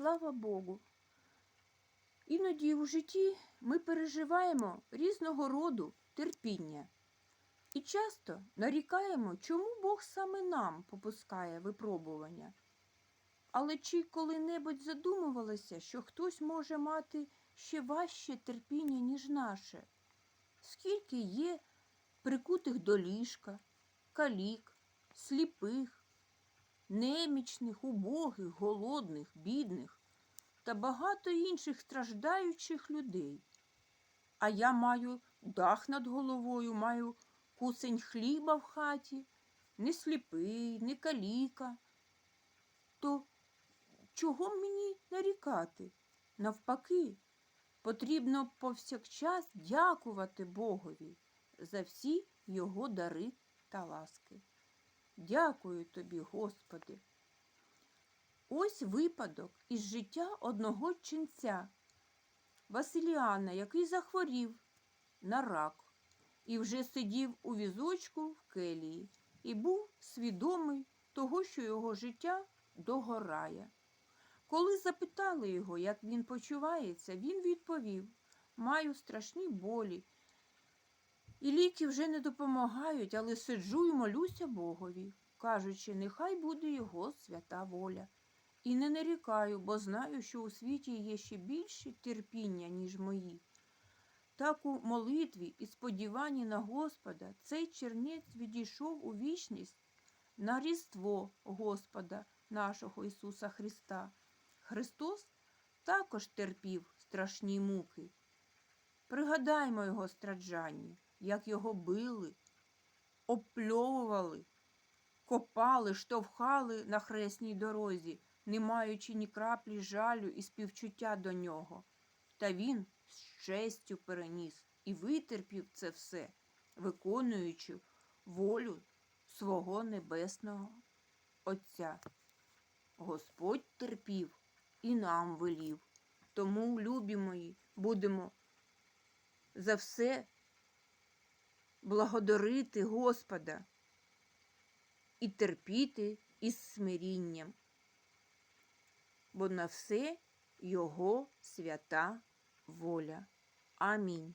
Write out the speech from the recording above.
слава Богу. Іноді у житті ми переживаємо різного роду терпіння. І часто нарікаємо, чому Бог саме нам попускає випробування. Але чи коли-небудь задумувалися, що хтось може мати ще важче терпіння, ніж наше? Скільки є прикутих до ліжка, калік, сліпих, немічних, убогих, голодних, бідних та багато інших страждаючих людей. А я маю дах над головою, маю кусень хліба в хаті, не сліпий, не каліка. То чого мені нарікати? Навпаки, потрібно повсякчас дякувати Богові за всі його дари та ласки. Дякую тобі, Господи. Ось випадок із життя одного ченця Василіана, який захворів на рак і вже сидів у візочку в келії і був свідомий того, що його життя догорає. Коли запитали його, як він почувається, він відповів маю страшні болі. І ліки вже не допомагають, але сиджу і молюся Богові, кажучи, нехай буде його свята воля. І не нарікаю, бо знаю, що у світі є ще більше терпіння, ніж мої. Так у молитві і сподіванні на Господа цей чернець відійшов у вічність на різдво Господа нашого Ісуса Христа. Христос також терпів страшні муки. Пригадаймо його страждання, як його били, опльовували, копали, штовхали на хресній дорозі, не маючи ні краплі жалю і співчуття до нього. Та він з честю переніс і витерпів це все, виконуючи волю свого небесного Отця. Господь терпів і нам велів. Тому, любі мої, будемо за все благодарити Господа і терпіти із смирінням, бо на все Його свята воля. Амінь.